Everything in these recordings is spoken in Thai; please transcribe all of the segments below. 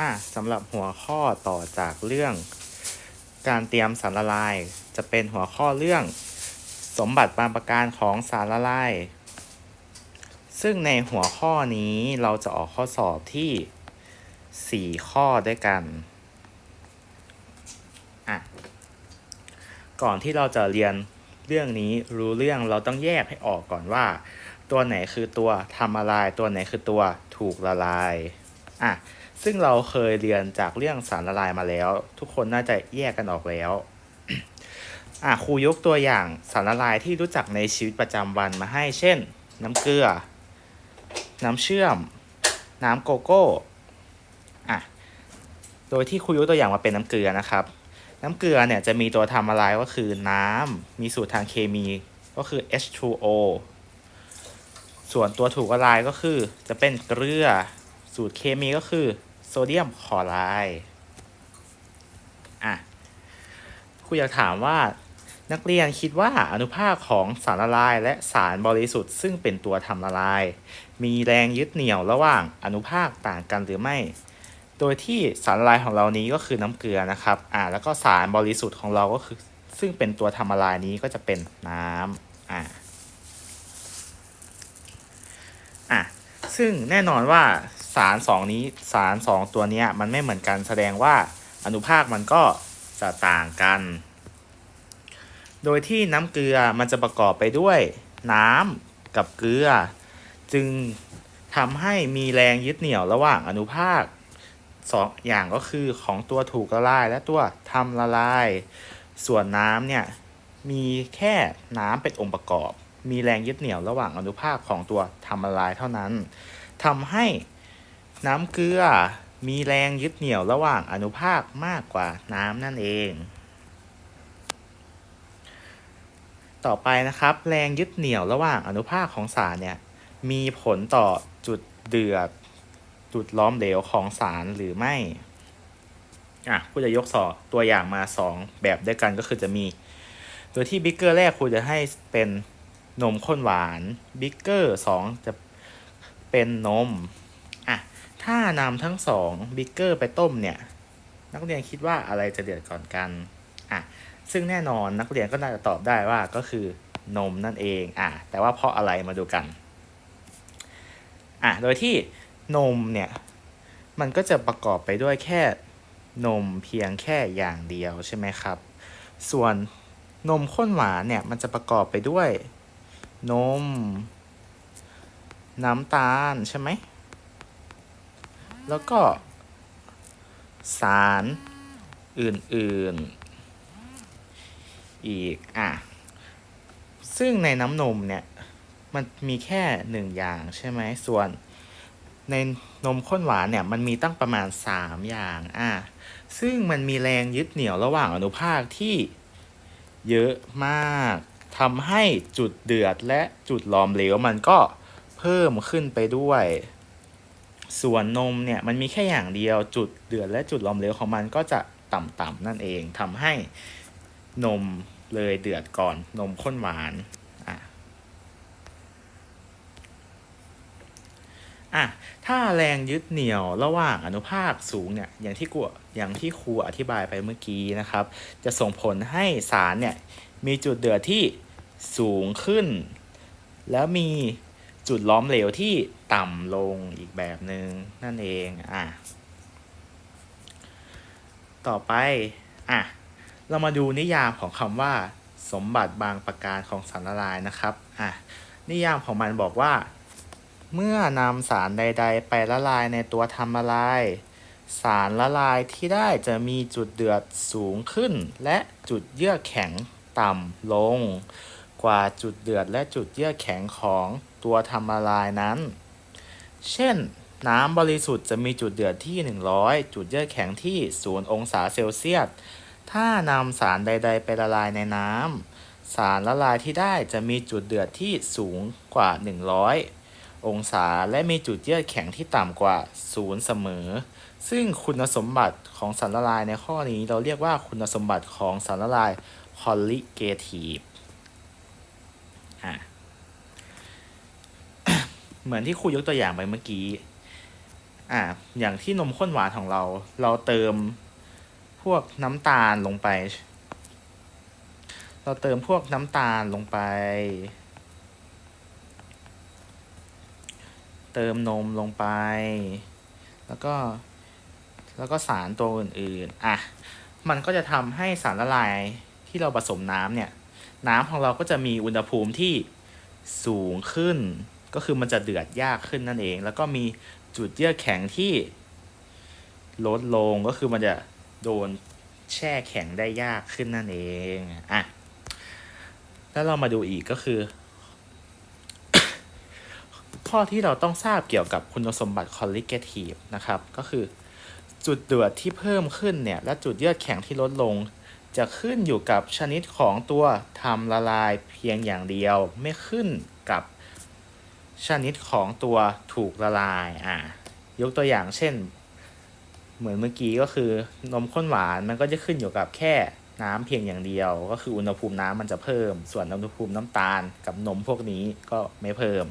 อะสำหรับหัวข้อต่อจากเรื่อง การเตรียมสารละลาย จะเป็นหัวข้อเรื่อง สมบัติบางประการของสารละลาย ซึ่งในหัวข้อนี้เราจะออกข้อสอบที่ 4 ข้อด้วยกันอะก่อนที่เราจะเรียนเรื่องนี้รู้เรื่องเราต้องแยกให้ออกก่อนว่า ตัวไหนคือตัวทำละลาย ตัวไหนคือตัวถูกละลายอะ ซึ่งเราเคยเรียนจากเรื่องสารละลายมาแล้ว ทุกคนน่าจะแยกกันออกแล้วอะครูยกตัวอย่างสารละลายที่รู้จักในชีวิตประจำวันมาให้ เช่น น้ำเกลือ น้ำเชื่อม น้ำโกโก้อะโดยที่ครูยกตัวอย่างมาเป็นน้ำเกลือนะครับ น้ำเกลือเนี่ยจะมีตัวทำละลายก็คือน้ำมีสูตรทางเคมีก็คือ H2O ส่วนตัวถูกละลายก็คือจะเป็นเกลือ สูตรเคมีก็คือโซเดียมคลอไรด์อะครูอยากถามว่านักเรียนคิดว่าอนุภาคของสารละลายและสารบริสุทธิ์ ซึ่งเป็นตัวทำละลาย มีแรงยึดเหนี่ยวระหว่างอนุภาคต่างกันหรือไม่ โดยที่สารละลายของเรานี้ก็คือน้ำเกลือนะครับอ่าแล้วก็สารบริสุทธิ์ของเราก็คือ ซึ่งเป็นตัวทำละลายนี้ก็จะเป็นน้ำอ่าอะซึ่งแน่นอนว่า สารสองนี้สารสองตัวเนี้ยมันไม่เหมือนกันแสดงว่าอนุภาคมันก็จะต่างกัน โดยที่น้ำเกลือมันจะประกอบไปด้วยน้ำกับเกลือ จึงทำให้มีแรงยึดเหนี่ยวระหว่างอนุภาคสองอย่างก็คือของตัวถูกละลายและตัวทำละลาย ส่วนน้ำเนี่ยมีแค่น้ำเป็นองค์ประกอบ มีแรงยึดเหนี่ยวระหว่างอนุภาคของตัวทำละลายเท่านั้นทำให้ น้ำเกลือมีแรงยึดเหนี่ยวระหว่างอนุภาคมากกว่าน้ำนั่นเอง ต่อไปนะครับ แรงยึดเหนี่ยวระหว่างอนุภาคของสารเนี่ยมีผลต่อจุดเดือดจุดล้อมเหลวของสารหรือไม่อะครูจะยกสอตัวอย่างมา 2 แบบด้วยกันก็คือจะมีโดยที่บิ๊กเกอร์แรกครูจะให้เป็นนมข้นหวาน บิ๊กเกอร์สองจะเป็นนม ถ้านำทั้งสองบิ๊กเกอร์ไปต้มเนี่ย นักเรียนคิดว่าอะไรจะเดือดก่อนกันอะซึ่งแน่นอนนักเรียนก็น่าจะตอบได้ว่าก็คือนมนั่นเองอะแต่ว่าเพราะอะไรมาดูกันอะโดยที่นมเนี่ยมันก็จะประกอบไปด้วยแค่นมเพียงแค่อย่างเดียวใช่ไหมครับ ส่วนนมข้นหวานเนี่ยมันจะประกอบไปด้วยนม น้ำตาลใช่ไหม แล้วก็ สารอื่นๆ อีก อะ ซึ่งในน้ำนมเนี่ย มันมีแค่หนึ่งอย่างใช่ไหม ส่วนในนมข้นหวานเนี่ย มันมีตั้งประมาณ 3 อย่าง อะ ซึ่งมันมีแรงยึดเหนี่ยวระหว่างอนุภาคที่เยอะมากทำให้จุดเดือดและจุดหลอมเหลวมันก็เพิ่มขึ้นไปด้วย ส่วนนมเนี่ยมันมีแค่อย่างเดียวจุดเดือดและจุดหลอมเหลวของมันก็จะต่ำๆนั่นเองทำให้นมเลยเดือดก่อนนมข้นหวานอะอะถ้าแรงยึดเหนี่ยวระหว่างอนุภาคสูงเนี่ยอย่างที่กูอย่างที่ครูอธิบายไปเมื่อกี้นะครับ จะส่งผลให้สารเนี่ยมีจุดเดือดที่สูงขึ้น แล้วมี จุดล้อมเหลวที่ต่ำลงอีกแบบหนึง่งนั่นเองอะต่อไปอะเรามาดูนิยามของคำว่า สมบัติบางประการของสารละลายนะครับอะนิยามของมันบอกว่า เมื่อนำสารใด ๆ ไปละลายในตัวทำละลาย สารละลายที่ได้จะมีจุดเดือดสูงขึ้น และจุดเยือกแข็งต่ำลง กว่าจุดเดือดและจุดเยื่อแข็งของตัวทำละลายนั้น เช่น น้ำบริสุทธิ์จะมีจุดเดือดที่ 100 จุดเยื่อแข็งที่ 0 องศาเซลเซียส ถ้านำสารใด ๆ ไปละลายในน้ำ สารละลายที่ได้จะมีจุดเดือดที่สูงกว่า 100 องศาและมีจุดเยื่อแข็งที่ต่ำกว่า 0 เสมอ ซึ่งคุณสมบัติของสารละลายในข้อนี้เราเรียกว่าคุณสมบัติของสารละลาย colligative ะ เหมือนที่ครูยกตัวอย่างไปเมื่อกี้ อ่า อย่างที่นมข้นหวานของเรา เราเติมพวกน้ำตาลลงไป เราเติมพวกน้ำตาลลงไป เติมนมลงไป แล้วก็ แล้วก็สารตัวอื่นๆ อะ มันก็จะทำให้สารละลายที่เราผสมน้ำเนี่ย น้ำของเราก็จะมีอุณหภูมิที่สูงขึ้น ก็คือมันจะเดือดยากขึ้นนั่นเอง แล้วก็มีจุดเยื่อแข็งที่ลดลงก็คือมันจะโดนแช่แข็งได้ยากขึ้นนั่นเองอะแล้วเรามาดูอีกก็คือ ข้อที่เราต้องทราบเกี่ยวกับคุณสมบัติ colligative นะครับ ก็คือจุดเดือดที่เพิ่มขึ้นเนี่ย และจุดเยือกแข็งที่ลดลง จะขึ้นอยู่กับชนิดของตัวทำละลายเพียงอย่างเดียว ไม่ขึ้นกับ ชนิดของตัวถูกละลายอะยกตัวอย่างเช่น เหมือนเมื่อกี้ก็คือนมข้นหวานมันก็จะขึ้นอยู่กับแค่น้ำเพียงอย่างเดียว ก็คืออุณหภูมิน้ำมันจะเพิ่ม ส่วนอุณหภูมิน้ำตาลกับนมพวกนี้ก็ไม่เพิ่ม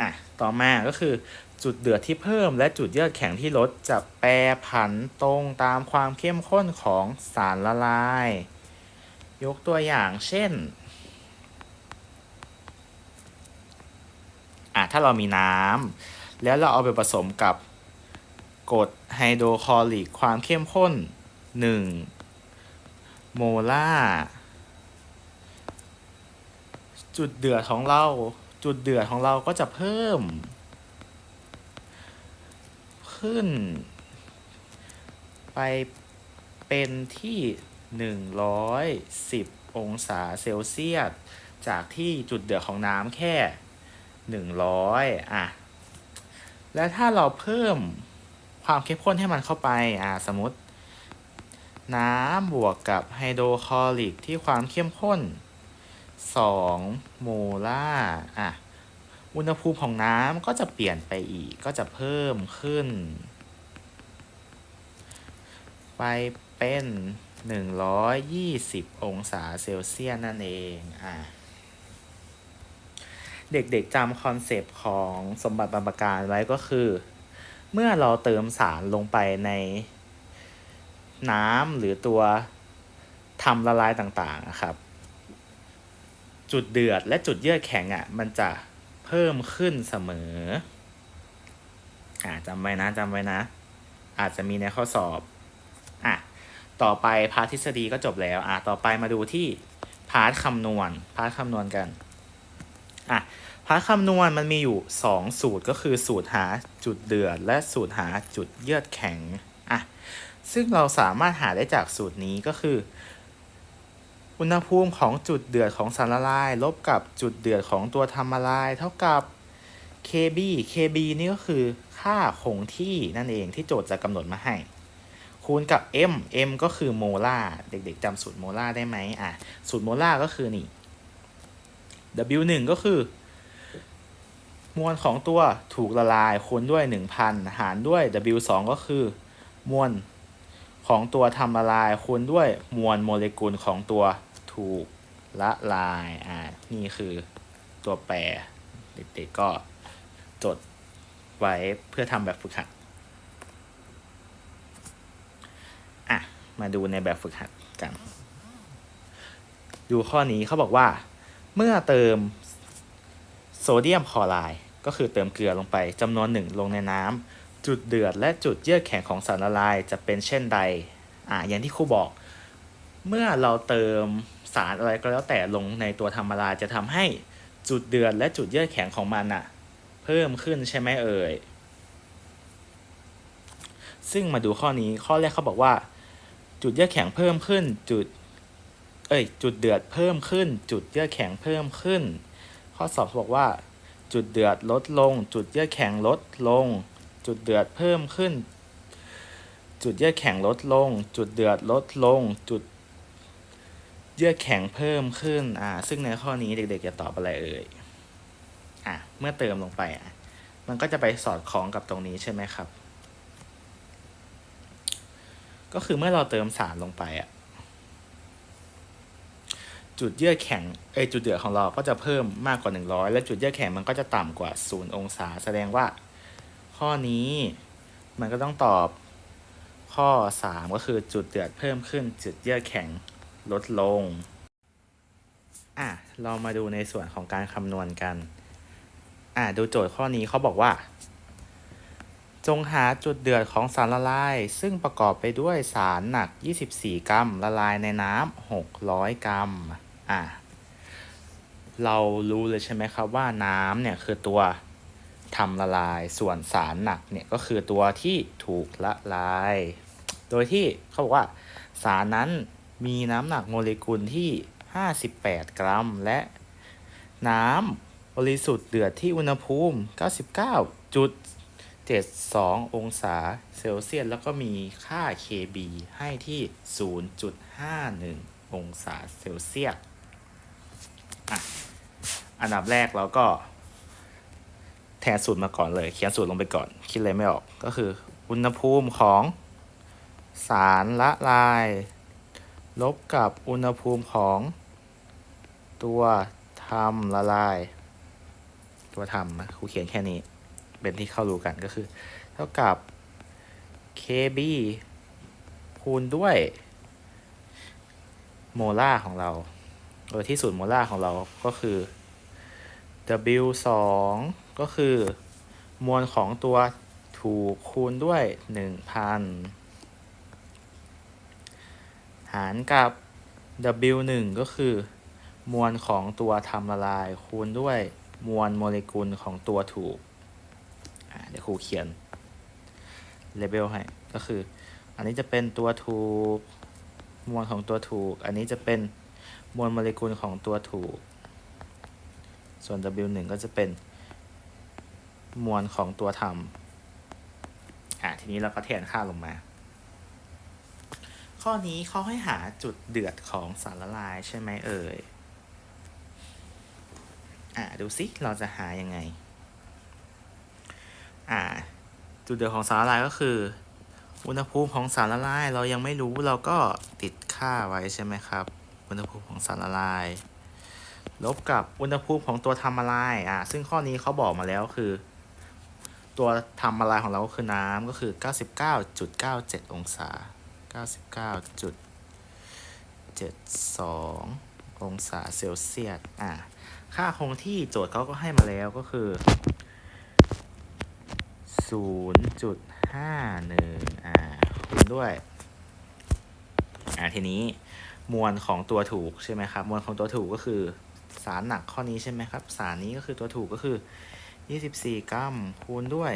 อะต่อมาก็คือจุดเดือดที่เพิ่มและจุดเยือกแข็งที่ลดจะแปรผันตรงตามความเข้มข้นของสารละลาย ยกตัวอย่างเช่น อะถ้าเรามีน้ำแล้วเราเอาไปผสมกับกรดไฮโดรคลอริกความเข้มข้น 1 โมลาร์จุดเดือดของเรา จุดเดือดของเราก็จะเพิ่ม ขึ้น ไปเป็นที่ 110 องศาเซลเซียส จากที่จุดเดือดของน้ำแค่ 100อะ และถ้าเราเพิ่มความเข้มข้นให้มันเข้าไปอะสมมติ น้ำบวกกับไฮโดรคลอริกที่ความเข้มข้น2โมลาร์อะ อุณหภูมิของน้ำก็จะเปลี่ยนไปอีก ก็จะเพิ่มขึ้น ไปเป็น 120 องศาเซลเซียสนั่นเอง อะ เด็กๆจำคอนเซปต์ของสมบัติบรรพการไว้ก็คือ เมื่อเราเติมสารลงไปในน้ำหรือตัวทำละลายต่างๆนะครับ จุดเดือดและจุดเยือกแข็งอะ มันจะเพิ่มขึ้นเสมออ่าจำไว้นะจำไว้นะ อาจจะมีในข้อสอบอะต่อไปพาร์ททฤษฎีก็จบแล้วอะต่อไปมาดูที่พาร์ทคำนวณพาร์ทคำนวณกัน อะพาร์ทคำนวณมันมีอยู่ 2 สูตรก็คือสูตรหาจุดเดือด และสูตรหาจุดเยือกแข็งอะซึ่งเราสามารถหาได้จากสูตรนี้ก็คือ อุณหภูมิของจุดเดือดของสารละลาย ลบกับจุดเดือดของตัวทำละลาย เท่ากับ kb kb นี่ก็คือค่าคงที่นั่นเองที่โจทย์จะกำหนดมาให้ คูณกับ m m ก็คือโมลาร์เด็กๆจำสูตรโมลาร์ได้ไหมอะสูตรโมลาร์ก็คือนี่ w 1 ก็คือ มวลของตัวถูกละลายคูณด้วย 1,000 หารด้วย w 2 ก็คือ มวลของตัวทำละลายคูณด้วยมวลโมเลกุลของตัวถูกละลาย อ่า นี่คือตัวแปร เด็กๆก็จดไว้เพื่อทำแบบฝึกหัด อะ มาดูในแบบฝึกหัดกัน ดูข้อนี้เขาบอกว่า เมื่อเติมโซเดียมคลอไรด์ก็คือเติมเกลือลงไปจำนวนหนึ่งลงในน้ำจุดเดือดและจุดเยือกแข็งของสารละลายจะเป็นเช่นใดอ่าอย่างที่ครูบอก เมื่อเราเติมสารอะไรก็แล้วแต่ลงในตัวทำละลายจะทำให้จุดเดือดและจุดเยือกแข็งของมันอะเพิ่มขึ้นใช่ไหมเอ่ยซึ่งมาดูข้อนี้ข้อแรกเขาบอกว่า จุดเยือกแข็งเพิ่มขึ้นจุด เอ้ยจุดเดือดเพิ่มขึ้น จุดเยื่อแข็งเพิ่มขึ้น ข้อสอบบอกว่า จุดเดือดลดลง จุดเยื่อแข็งลดลง จุดเดือดเพิ่มขึ้น จุดเยื่อแข็งลดลง จุดเดือดลดลง จุดเยื่อแข็งเพิ่มขึ้นอ่าซึ่งในข้อนี้เด็กๆจะตอบอะไรเอ่ยอะเมื่อเติมลงไปอะมันก็จะไปสอดคล้องกับตรงนี้ใช่ไหมครับ ก็คือเมื่อเราเติมสารลงไปอะ จุดเยื่อแข็งเอจุดเดือดของเราก็จะเพิ่มมากกว่า 100 และจุดเยื่อแข็งมันก็จะต่ำกว่า 0 องศา แสดงว่า ข้อนี้มันก็ต้องตอบข้อ 3 ก็คือจุดเดือดเพิ่มขึ้น จุดเยื่อแข็งลดลง อะ เรามาดูในส่วนของการคำนวณกัน อะ ดูโจทย์ข้อนี้เขาบอกว่า จงหาจุดเดือดของสารละลาย ซึ่งประกอบไปด้วยสารหนัก 24 กรัม ละลายในน้ำ 600 กรัม อะเรารู้เลยใช่ไหมครับว่าน้ำเนี่ยคือตัวทำละลายส่วนสารหนักเนี่ยก็คือตัวที่ถูกละลาย โดยที่เขาบอกว่าสารนั้นมีน้ำหนักโมเลกุลที่ 58 กรัม และน้ำบริสุทธิ์เดือดที่อุณหภูมิ 99.72 องศาเซลเซียสแล้วก็มีค่า Kb ให้ที่ 0.51 องศาเซลเซียส อะอันดับแรกเราก็ แทนสูตรมาก่อนเลย เขียนสูตรลงไปก่อน คิดอะไรไม่ออกก็คือ อุณหภูมิของสารละลาย ลบกับอุณหภูมิของตัวทำละลาย ตัวทำนะครูเขียนแค่นี้ เป็นที่เข้ารู้กันก็คือ เท่ากับ kb คูณด้วย โมลาร์ของเรา โดยที่สูตรโมลาร์ของเราก็คือ W 2ก็คือ มวลของตัวถูกคูณด้วย 1,000 หารกับ W 1ก็คือ มวลของตัวทำละลาย คูณด้วยมวลโมเลกุลของตัวถูก เดี๋ยวครูเขียนเลเบลให้ ก็คือ อันนี้จะเป็นตัวถูก มวลของตัวถูก อันนี้จะเป็น มวลโมเลกุลของตัวถูก ส่วน W 1 ก็จะเป็นมวลของตัวทำอะทีนี้เราก็แทนค่าลงมา ข้อนี้เขาให้หาจุดเดือดของสารละลายใช่ไหมเอ่ย อะดูสิเราจะหายังไง อ่า จุดเดือดของสารละลายก็คือ อุณหภูมิของสารละลายเรายังไม่รู้เราก็ติดค่าไว้ใช่ไหมครับ อุณหภูมิของสารละลาย ลบกับอุณหภูมิของตัวทำละลายอะซึ่งข้อนี้เขาบอกมาแล้วคือ ตัวทำละลายของเราก็คือน้ำก็คือ 99.97 องศา 99.72 องศาเซลเซียสอะค่าคงที่โจทย์เขาก็ให้มาแล้วก็คือ 0.51 อ่าคูณด้วย อ่าทีนี้ มวลของตัวถูกใช่ไหมครับ มวลของตัวถูกก็คือสารหนักข้อนี้ใช่ไหมครับ สารนี้ก็คือตัวถูกก็คือ 24 กรัมคูณด้วย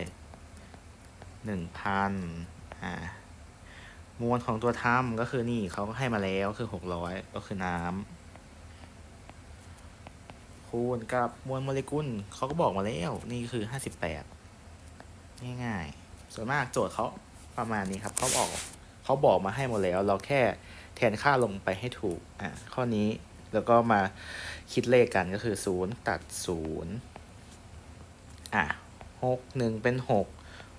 1,000อ่ามวลของตัวทำก็คือนี่เขาก็ให้มาแล้วคือ 600 ก็คือน้ำคูณกับมวลโมเลกุลเขาก็บอกมาแล้ว นี่คือ 58 ง่ายๆ ส่วนมากโจทย์เขาประมาณนี้ครับเขาบอกเขาบอกมาให้หมดแล้วเราแค่ แทนค่าลงไปให้ถูกอะข้อนี้แล้วก็มาคิดเลขกันก็คือ 0 ตัด 0 อะหกหนึ่งเป็นหก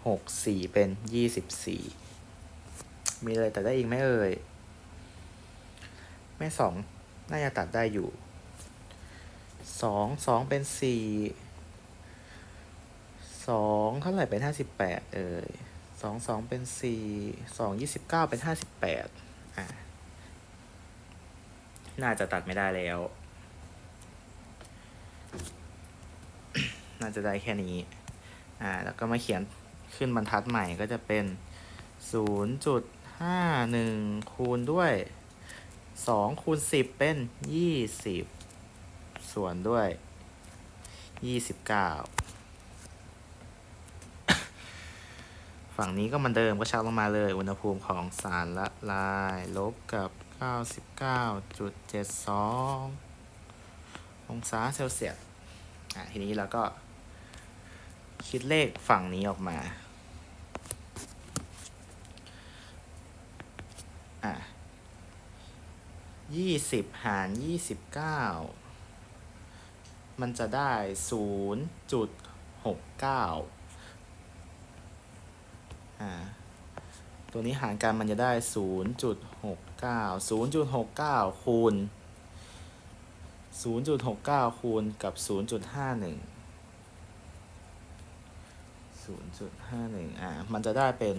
หกสี่เป็นยี่สิบสี่มีอะไรตัดได้อีกไหมเอ่ย แม่สองน่าจะตัดได้อยู่สองสองเป็นสี่สองเท่าไหร่เป็นห้าสิบแปดเอ่ยสองสองเป็นสี่สองยี่สิบเก้าเป็นห้าสิบแปดอะ น่าจะตัดไม่ได้แล้ว น่าจะได้แค่นี้ อ่า แล้วก็มาเขียนขึ้นบรรทัดใหม่ก็จะเป็น 0.51 คูณด้วย 2 คูณ 10 เป็น 20 ส่วนด้วย 29 ฝั่งนี้ก็มันเดิมก็ชักลงมาเลย อุณหภูมิของสารละลาย ลบกับ 99.72องศาเซลเซียสอะทีนี้เราก็คิดเลขฝั่งนี้ออกมา อะยี่สิบหารยี่สิบเก้ามันจะได้ศูนย์จุดหกเก้าอ่า ตัวนี้หารกันมันจะได้ศูนย์จุดห 9 0.69 คูณ 0.69 คูณกับ 0.51 0.51 อ่า มันจะได้เป็น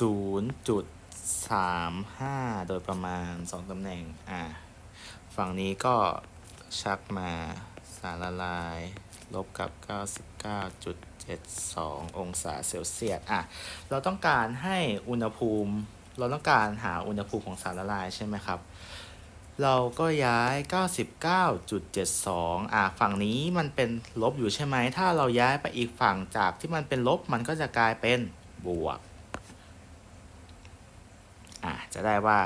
0.35 โดยประมาณ 2 ตำแหน่ง อ่า ฝั่งนี้ก็ชักมาสารละลาย ลบกับ 99. 99.72 องศาเซลเซียสอะเราต้องการให้อุณหภูมิ เราต้องการหาอุณหภูมิของสารละลายใช่ไหมครับ เราก็ย้าย 99.72 อะฝั่งนี้มันเป็นลบอยู่ใช่ไหม ถ้าเราย้ายไปอีกฝั่งจากที่มันเป็นลบมันก็จะกลายเป็นบวกอะจะได้ว่า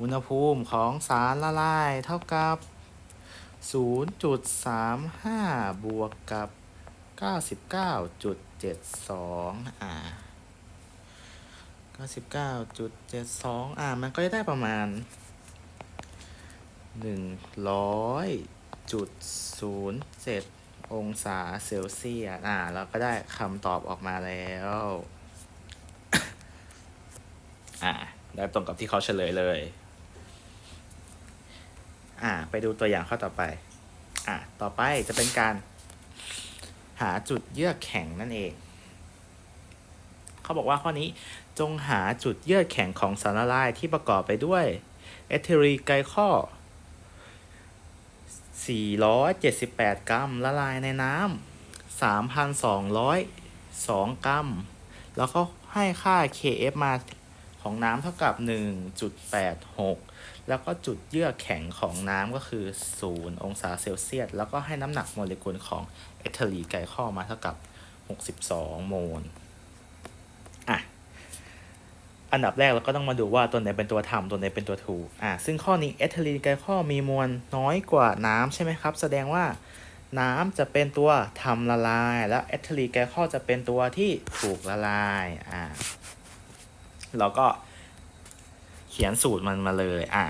อุณหภูมิของสารละลายเท่ากับ 0.35 บวกกับ 99.72อ่า99.72อ่ามันก็จะได้ประมาณ 100.07 องศาเซลเซียสอ่าเราก็ได้คำตอบออกมาแล้วอ่าได้ตรงกับที่เขาเฉลยเลย อ่า ไปดูตัวอย่างข้อต่อไป อ่า ต่อไปจะเป็นการ หาจุดเยือกแข็งนั่นเอง เขาบอกว่าข้อนี้จงหาจุดเยือกแข็งของสารละลายที่ประกอบไปด้วยเอทิลีไกลคอล478 กรัมละลายในน้ำ3,202 กรัม แล้วก็ให้ค่า Kf มา ของน้ำเท่ากับ 1.86 แล้วก็จุดเยื่อแข็งของน้ำก็คือ 0 องศาเซลเซียส แล้วก็ให้น้ำหนักโมเลกุลของเอทิลีไกลคอมาเท่ากับ 62 โมลอะอันดับแรกเราก็ต้องมาดูว่าตัวไหนเป็นตัวทำตัวไหนเป็นตัวถูกอะซึ่งข้อนี้เอทิลีนไกลคอมีมวลน้อยกว่าน้ำใช่ไหมครับ แสดงว่าน้ำจะเป็นตัวทำละลาย แล้วเอทิลีนไกลคอจะเป็นตัวที่ถูกละลายอ่า เราก็เขียนสูตรมันมาเลยอ่า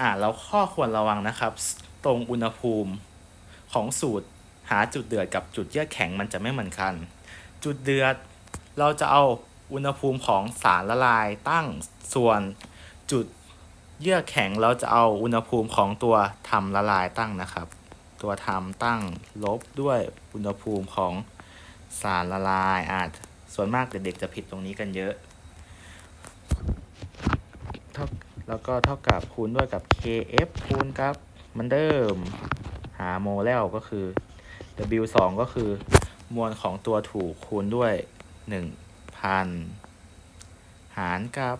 อ่าแล้วข้อควรระวังนะครับ ตรงอุณหภูมิของสูตรหาจุดเดือดกับจุดเยือกแข็งมันจะไม่เหมือนกัน จุดเดือดเราจะเอาอุณหภูมิของสารละลายตั้งส่วนจุดเยือกแข็งเราจะเอาอุณหภูมิของตัวทำละลายตั้งนะครับ ตัวทำตั้งลบด้วยอุณหภูมิของสารละลายอาจส่วนมากเด็กๆจะผิดตรงนี้กันเยอะ เท่า แล้วก็เท่ากับคูณด้วยกับ kf คูณกับมันเดิม หาโมเลลก็คือ w 2ก็คือ มวลของตัวถูกคูณด้วย 1,000 หารกับ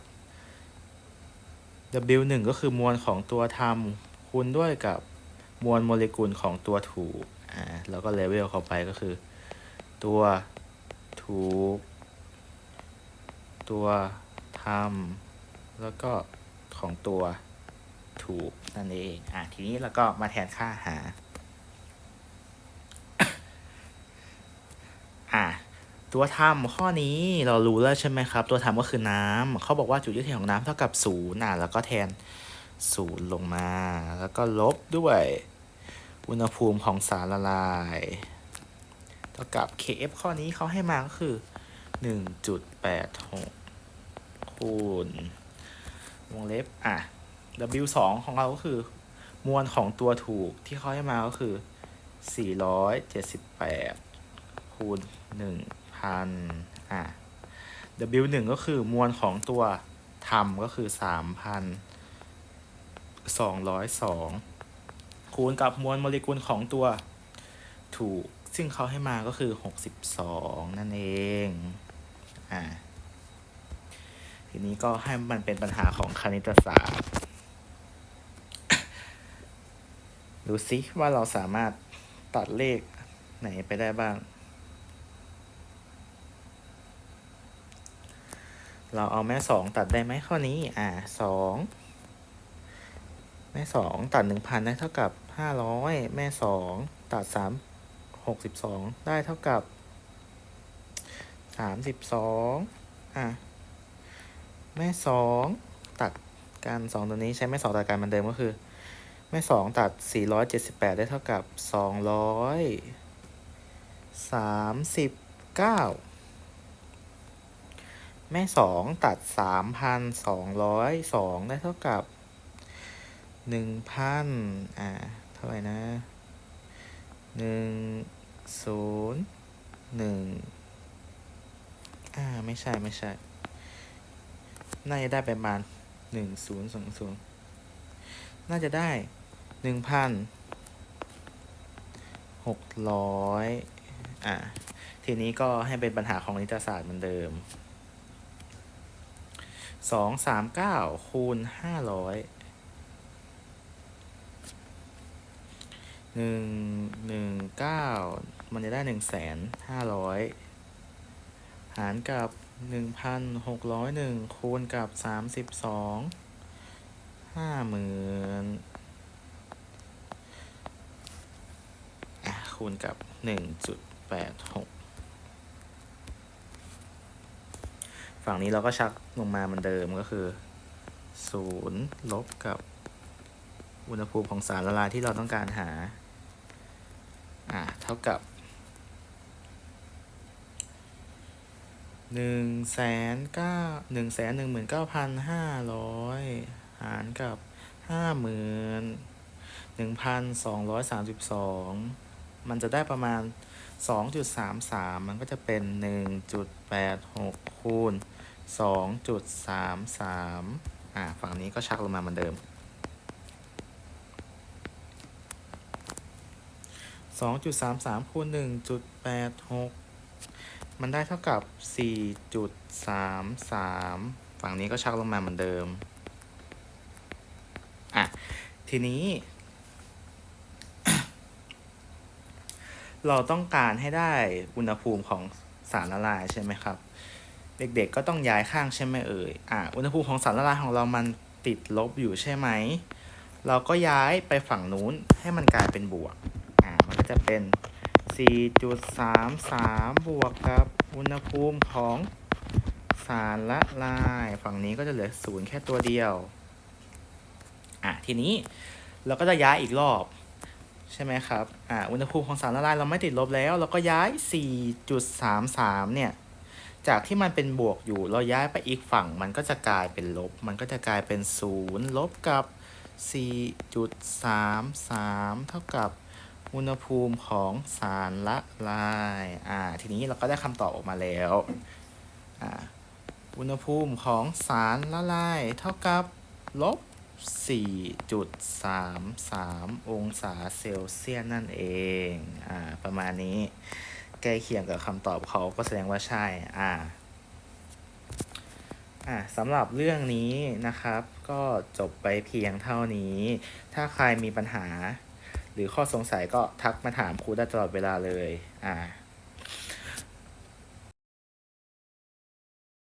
w 1ก็คือมวลของตัวทำคูณด้วยกับมวลโมเลกุลของตัวถูกอ่าแล้วก็เลเวลเข้าไปก็คือ ตัวถูก ตัวทำแล้วก็ ของตัวถูกนั่นเอง อะทีนี้เราก็มาแทนค่าหา อะตัวทำข้อนี้เรารู้แล้วใช่ไหมครับ ตัวทำก็คือน้ำเขาบอกว่าจุดยึดเหนี่ยวของน้ำเท่ากับศูนย์อะแล้วก็แทนศูนย์ลงมา แล้วก็ลบด้วย อุณหภูมิของสารละลายเท่ากับ kf ข้อนี้เขาให้มาก็คือ 1.86คูณ วงเล็บ อะ w 2ของเราก็คือ มวลของตัวถูกที่เขาให้มาก็คือ 478 คูณ 1,000 อะ w 1ก็คือมวลของตัวทำก็คือ 3,202 คูณกับมวลโมเลกุลของตัวถูก ซึ่งเขาให้มาก็คือ 62 นั่นเอง อ่า ทีนี้ก็ให้มันเป็นปัญหาของคณิตศาสตร์ ดูซิว่าเราสามารถตัดเลขไหนไปได้บ้าง เราเอาแม่สองตัดได้ไหมข้อนี้ อ่าสองแม่สองตัดหนึ่งพันได้เท่ากับห้าร้อยแม่สองตัดสามหกสิบสองได้เท่ากับสามสิบสองอะ แม่สองตัดกันสองตัวนี้ใช้แม่สองตัดกันเหมือนเดิมก็คือ แม่สองตัดสี่ร้อยเจ็ดสิบแปดได้เท่ากับสองร้อยสามสิบเก้าแม่สองตัดสามพันสองร้อยสองได้เท่ากับหนึ่งพันอ่า เท่าไหร่นะหนึ่งศูนย์หนึ่งอ่า ไม่ใช่ ไม่ใช่ น่าจะได้ประมาณหนึ่งศูนย์สองศูนย์น่าจะได้หนึ่งพันหกร้อยอ่าทีนี้ก็ให้เป็นปัญหาของนิตศาสตร์เหมือนเดิมสองสามเก้าคูณห้าร้อยหนึ่งหนึ่งเก้ามันจะได้หนึ่งแสนห้าร้อยหารกับ หนึ่งพันหกร้อยหนึ่งคูณกับสามสิบสองห้าหมื่นคูณกับหนึ่งจุดแปดหกฝั่งนี้เราก็ชักลงมาเหมือนเดิมก็คือศูนย์ลบกับอุณหภูมิของสารละลายที่เราต้องการหา อ่า เท่ากับ หนึ่งแสนเก้าหนึ่งแสนหนึ่งหมื่นเก้าพันห้าร้อยหารกับห้าหมื่นหนึ่งพันสองร้อยสามสิบสองมันจะได้ประมาณสองจุดสามสามมันก็จะเป็นหนึ่งจุดแปดหกคูณสองจุดสามสามอ่า ฝั่งนี้ก็ชักลงมาเหมือนเดิมสองจุดสามสามคูณหนึ่งจุดแปดหก มันได้เท่ากับสี่จุดสามสามฝั่งนี้ก็ชักลงมาเหมือนเดิม อะ ทีนี้ เราต้องการให้ได้อุณหภูมิของสารละลายใช่ไหมครับ เด็กๆก็ต้องย้ายข้างใช่ไหมเอ่ย อ่าอุณหภูมิของสารละลายของเรามันติดลบอยู่ใช่ไหม เราก็ย้ายไปฝั่งนู้นให้มันกลายเป็นบวก อ่ามันก็จะเป็น 4.33 บวกกับอุณหภูมิของสารละลาย ฝั่งนี้ก็จะเหลือศูนย์แค่ตัวเดียว อะ ทีนี้เราก็จะย้ายอีกรอบ ใช่ไหมครับ อ่า อุณหภูมิของสารละลายเราไม่ติดลบแล้ว เราก็ย้าย 4.33 เนี่ย จากที่มันเป็นบวกอยู่ เราย้ายไปอีกฝั่ง มันก็จะกลายเป็นลบ มันก็จะกลายเป็น 0 ลบกับ 4.33 เท่ากับ อุณหภูมิของสารละลาย อ่า ทีนี้เราก็ได้คำตอบออกมาแล้ว อ่า อุณหภูมิของสารละลาย เท่ากับลบ4.33 องศาเซลเซียสนั่นเอง อ่า ประมาณนี้ ใกล้เคียงกับคำตอบเขาก็แสดงว่าใช่ อ่า อ่าสำหรับเรื่องนี้นะครับ ก็จบไปเพียงเท่านี้ ถ้าใครมีปัญหา รือข้อสงสัยก็ทักมาถามครูได้ตลอดเวลาเลยอ่า